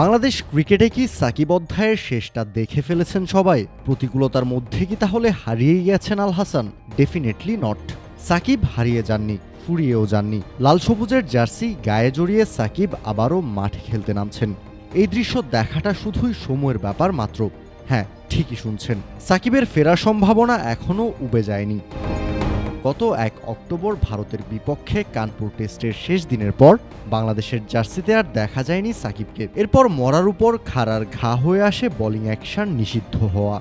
বাংলাদেশ ক্রিকেটে কি সাকিব অধ্যায়ের শেষটা দেখে ফেলেছেন সবাই? প্রতিকূলতার মধ্যে কি তাহলে হারিয়েই গেছেন আল হাসান? ডেফিনেটলি নট সাকিব হারিয়ে যাননি, ফুরিয়েও যাননি। লাল সবুজের জার্সি গায়ে জড়িয়ে সাকিব আবারও মাঠে খেলতে নামছেন। এই দৃশ্য দেখাটা শুধুই সময়ের ব্যাপার মাত্র। হ্যাঁ ঠিকই শুনছেন। সাকিবের ফেরার সম্ভাবনা এখনও উবে যায়নি। গত এক অক্টোবর ভারতের বিপক্ষে কানপুর টেস্টের শেষ দিনের পর বাংলাদেশের জার্সিতে আর দেখা যায়নি সাকিবকে। এরপর মরার উপর খাড়ার ঘা হয়ে আসে বোলিং অ্যাকশন নিষিদ্ধ হওয়া।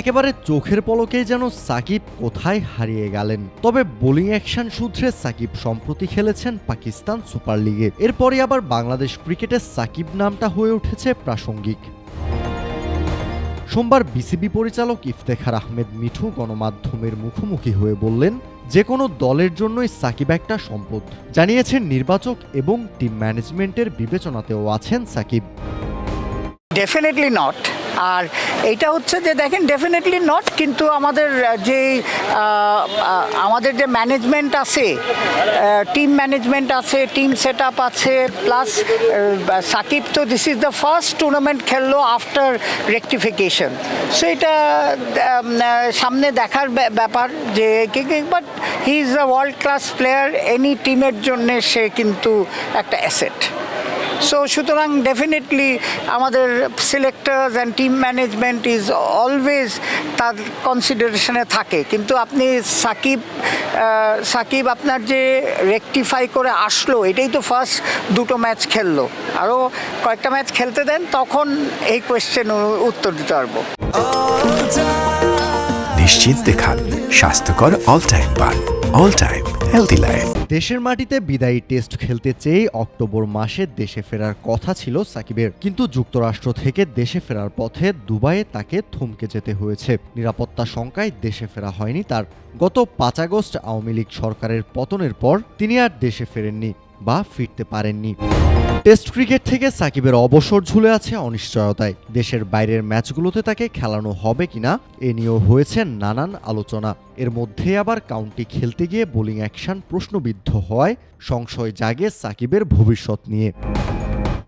একেবারে চোখের পলকেই যেন সাকিব কোথায় হারিয়ে গেলেন। তবে বোলিং অ্যাকশন সূত্রে সাকিব সম্প্রতি খেলেছেন পাকিস্তান সুপার লিগে। এরপরই আবার বাংলাদেশ ক্রিকেটে সাকিব নামটা হয়ে উঠেছে প্রাসঙ্গিক। সোমবার বিসিবি পরিচালক ইফতেখার আহমেদ মিঠু গণমাধ্যমের মুখোমুখি হয়ে বললেন যে কোনো দলের জন্যই সাকিব একটা সম্পদ। জানিয়েছেন নির্বাচক এবং টিম ম্যানেজমেন্টের বিবেচনাতেও আছেন সাকিব। ডেফিনেটলি নট আর এটা হচ্ছে যে দেখেন ডেফিনেটলি নট কিন্তু আমাদের যে আমাদের যে ম্যানেজমেন্ট আছে টিম ম্যানেজমেন্ট আছে টিম সেট আপ আছে প্লাস সাকিব তো this is the first tournament খেললো আফটার রেকটিফিকেশন সো এটা সামনে দেখার ব্যা- ব্যাপার যে but he is a world class player any টিমের জন্যে সে কিন্তু একটা অ্যাসেট সো সুতরাং ডেফিনেটলি আমাদের selectors and team management is always তার কনসিডারেশনে থাকে। কিন্তু আপনি সাকিব সাকিব আপনার যে রেকটিফাই করে আসলো, এটাই তো ফার্স্ট দুটো ম্যাচ খেললো। আরও কয়েকটা ম্যাচ খেলতে দেন, তখন এই কোয়েশ্চেন উত্তর দিতে পারব। নিশ্চিন্তে খান স্বাস্থ্যকর অল টাইম পান অল টাইম হেলদি লাইফ দেশের মাটিতে বিদায়ী টেস্ট খেলতে চেয়ে অক্টোবর মাসে দেশে ফেরার কথা ছিল সাকিবের। কিন্তু যুক্তরাষ্ট্র থেকে দেশে ফেরার পথে দুবাইয়ে তাকে থমকে যেতে হয়েছে। নিরাপত্তা শঙ্কায় দেশে ফেরা হয়নি তার। গত পাঁচ আগস্ট আওয়ামী লীগ সরকারের পতনের পর তিনি আর দেশে ফেরেননি বা ফিরতে পারেননি। টেস্ট ক্রিকেট থেকে সাকিবের অবসর ঝুলে আছে অনিশ্চয়তায়। দেশের বাইরের ম্যাচগুলোতে তাকে খেলানো হবে কিনা, এ নিয়েও হয়েছে নানান আলোচনা। এর মধ্যে আবার কাউন্টি খেলতে গিয়ে বোলিং অ্যাকশন প্রশ্নবিদ্ধ হওয়ায় সংশয় জাগে সাকিবের ভবিষ্যৎ নিয়ে।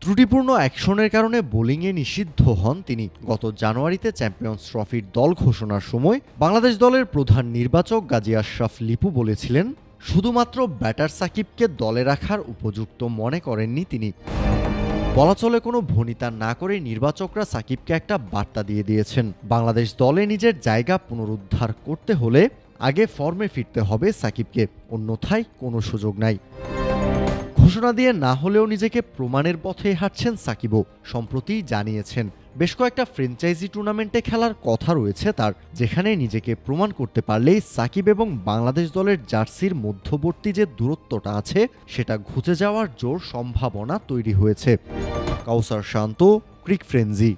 ত্রুটিপূর্ণ অ্যাকশনের কারণে বোলিংয়ে নিষিদ্ধ হন তিনি। গত জানুয়ারিতে চ্যাম্পিয়ন্স ট্রফির দল ঘোষণার সময় বাংলাদেশ দলের প্রধান নির্বাচক গাজী আশরাফ লিপু বলেছিলেন শুধুমাত্র ব্যাটার সাকিবকে দলে রাখার উপযুক্ত মনে করেননি তিনি। বলা চলে কোনো ভনিতা না করে নির্বাচকরা সাকিবকে একটা বার্তা দিয়ে দিয়েছেন। বাংলাদেশ দলে নিজের জায়গা পুনরুদ্ধার করতে হলে আগে ফর্মে ফিরতে হবে সাকিবকে, অন্যথায় কোনো সুযোগ নাই। ঘোষণা দিয়ে না হলেও নিজেকে প্রমাণের পথে হাঁটছেন সাকিবও, সম্প্রতি জানিয়েছেন। বেশ কয়েকটা ফ্র্যাঞ্চাইজি টুর্নামেন্টে খেলার কথা রয়েছে তার, যেখানে নিজেকে প্রমাণ করতে পারলেই সাকিব এবং বাংলাদেশ দলের জার্সির মধ্যবর্তী যে দূরত্বটা আছে, সেটা ঘুচে যাওয়ার জোর সম্ভাবনা তৈরি হয়েছে। কাউসার শান্ত, ক্রিক ফ্রেঞ্জি